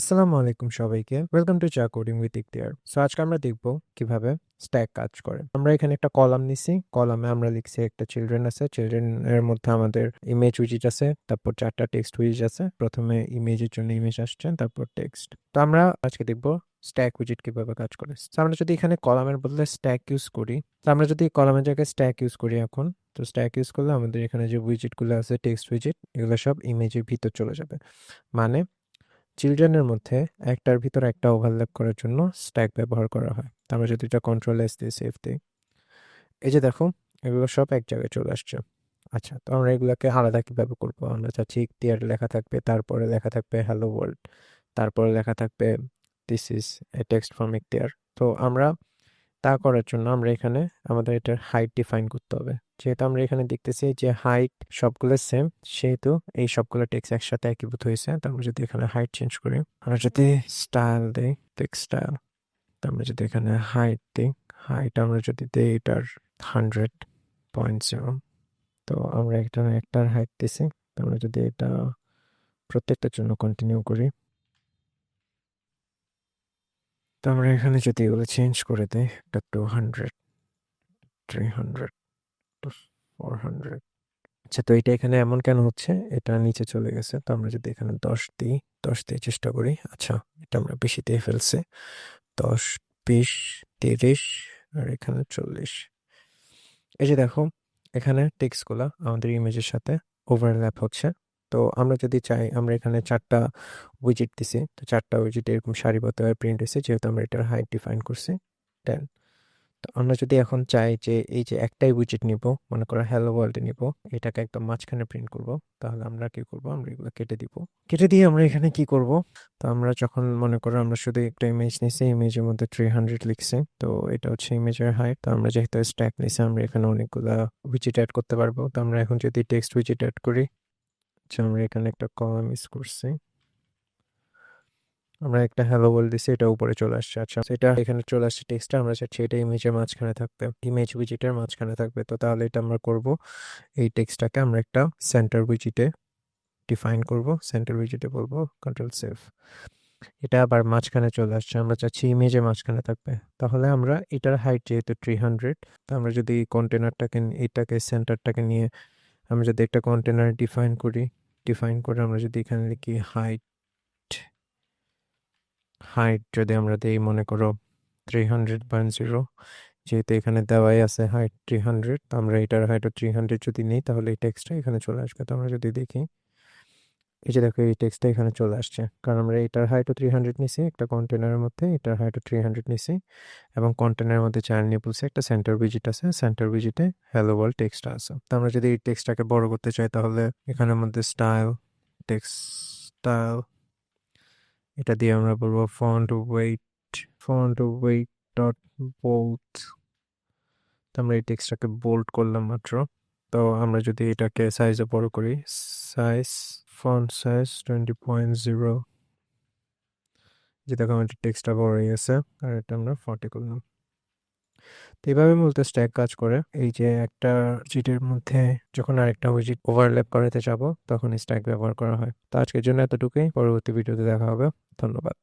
আসসালামু আলাইকুম সবাইকে। ওয়েলকাম টু চা কোডিং উইথ ইকতিয়ার সো আজকে আমরা দেখব কীভাবে স্ট্যাক কাজ করে। আমরা এখানে একটা কলাম নিছি। কলামে আমরা লিখছি একটা চিলড্রেন আছে। চিলড্রেন এর মধ্যে আমাদের ইমেজ উইজিট আছে। তারপর চারটা টেক্সট উইজিট আছে। প্রথমে ইমেজের জন্য ইমেজ আসছে, তারপর টেক্সট তো আমরা আজকে দেখব স্ট্যাক উইজিট কীভাবে কাজ করে। আমরা যদি এখানে কলামের বদলে স্ট্যাক ইউজ করি, তো আমরা যদি কলামের জায়গায় স্ট্যাক ইউজ করি এখন, তো স্ট্যাক ইউজ করলে আমাদের এখানে যে উইজিটগুলো আছে টেক্সট উইজিট এগুলো সব ইমেজের ভিতর চলে যাবে। মানে চিলড্রেনের মধ্যে একটার ভিতর একটা ওভারল্যাপ করার জন্য স্ট্যাক ব্যবহার করা হয়। আমরা যদি এটা কন্ট্রোল এস দিই সেফ দিই। এই যে দেখো, এগুলো সব এক জায়গায় চলে আসছে। আচ্ছা তো আমরা এগুলোকে আলাদা কীভাবে করব? আমরা চাচ্ছি ইখতিয়ার লেখা থাকবে, তারপরে লেখা থাকবে হ্যালো ওয়ার্ল্ড তারপরে লেখা থাকবে this is a text from Ikhtiar তো আমরা তা করার জন্য আমরা এখানে আমাদের এটার হাইট ডিফাইন করতে হবে। যেহেতু আমরা এখানে দেখতেছি যে হাইট সবগুলো সেম সেহেতু এই সবগুলো টেক্সট একসাথে একীভূত হয়েছে। তো আমরা যদি এখানে হাইট চেঞ্জ করি, আমরা যদি স্টাইল দিই টেক্সট স্টাইল তো আমরা যদি এখানে হাইট দিই হাইট আমরা যদি দিই এটার হান্ড্রেড পয়েন্ট জিরো তো আমরা একটা একটার হাইট দিছি। আমরা যদি এটা প্রত্যেকটার জন্য কন্টিনিউ করি তো আমরা এখানে যদি এগুলো চেঞ্জ করে দিই একটা two hundred three hundred four hundred আচ্ছা তো এটা এখানে এমন কেন হচ্ছে? এটা নিচে চলে গেছে, তো আমরা যদি এখানে দশ দিই, দশ দিয়ে চেষ্টা করি। আচ্ছা এটা আমরা বেশি দিয়ে ফেলছি। দশ, বিশ, তিরিশ, আর এখানে চল্লিশ। এই যে দেখো, এখানে টেক্সটগুলো আমাদের ইমেজের সাথে ওভারল্যাপ হচ্ছে। তো আমরা যদি চাই, আমরা এখানে চারটা উইজিট দিছি। তো চারটা উইজিট এরকম সারিবদ্ধভাবে প্রিন্ট হয়েছে, যেহেতু আমরা এটার হাইট ডিফাইন করছি টেন তো আমরা যদি এখন চাই যে, এই যে একটাই উইজিট নিব, মনে করো হ্যালো ওয়ার্ল্ডে নিব, এটাকে একদম মাঝখানে প্রিন্ট করব, তাহলে আমরা কি করব? আমরা এগুলো কেটে দিব। কেটে দিয়ে আমরা এখানে কি করব? তো আমরা যখন, মনে করো আমরা শুধু একটা ইমেজ নিছি ইমেজের মধ্যে থ্রি হান্ড্রেড লিখছি, তো এটা হচ্ছে ইমেজের হাইট তো আমরা যেহেতু স্ট্যাক নিছি, আমরা এখানে অনেকগুলো উইজিট অ্যাড করতে পারব। তো আমরা এখন যদি টেক্সট উইজিট অ্যাড করি আচ্ছা আমরা এখানে একটা কলাম ইউজ করছি। আমরা একটা হ্যালো বল দিছি, এটা উপরে চলে আসছে। আচ্ছা এটা এখানে চলে আসছে টেক্সটটা আমরা চাচ্ছি এটা ইমেজের মাঝখানে থাকবে ইমেজ উইজিটের মাঝখানে থাকবে। তো তাহলে এটা আমরা করব, এই টেক্সটটাকে আমরা একটা সেন্টার উইজিটে ডিফাইন করব। সেন্টার উইজিটে বলব কন্ট্রোল সেভ এটা আবার মাঝখানে চলে আসছে, আমরা চাচ্ছি ইমেজের মাঝখানে থাকবে। তাহলে আমরা এটার হাইট যেহেতু থ্রি হান্ড্রেড তো আমরা যদি কন্টেনারটাকে এটাকে সেন্টারটাকে নিয়ে আমরা যদি একটা কন্টেনার ডিফাইন করি ডিফাইন করে আমরা যদি এখানে লিখি হাইট হাইট যদি আমরা দিই মনে করো থ্রি হান্ড্রেড পয়েন্ট জিরো যেহেতু এখানে দেওয়াই আছে হাইট থ্রি হান্ড্রেড আমরা এটার হাইট থ্রি হান্ড্রেড যদি নিই তাহলে এই টেক্সটটা এখানে চলে আসবে। তো আমরা যদি দেখি এই যে দেখো, এই টেক্সটটা এখানে চলে আসছে। কারণ আমরা এটার হাইটও থ্রি হান্ড্রেড নিছি, একটা কন্টেনারের মধ্যে এটার হাইটও থ্রি হান্ড্রেড নিছি এবং কন্টেনারের মধ্যে চার নিয়ে বলছি, একটা সেন্টার ভিজিট আছে সেন্টার ভিজিটে হ্যালো ওয়ার্ল্ড টেক্সটটা আছে। তো আমরা যদি এই টেক্সটটাকে বড় করতে চাই, তাহলে এখানের মধ্যে স্টাইল টেক্সট স্টাইল এটা দিয়ে আমরা বলব font weight font weight dot bold তো আমরা এই টেক্সটটাকে বোল্ড করলাম মাত্র। তো আমরা যদি এটাকে সাইজে বড় করি size font size twenty point zero যে দেখো আমাদের টেক্সটটা বড় হয়ে গেছে আর এটা আমরা ফর্টি করলাম। তো এইভাবে মূলত স্ট্যাক কাজ করে। এই যে একটা উইজিটের মধ্যে যখন আরেকটা উইজিট ওভারল্যাপ করাতে যাব, তখন স্ট্যাক ব্যবহার করা হয়। তো আজকের জন্য এতটুকুই। পরবর্তী ভিডিওতে দেখা হবে। ধন্যবাদ।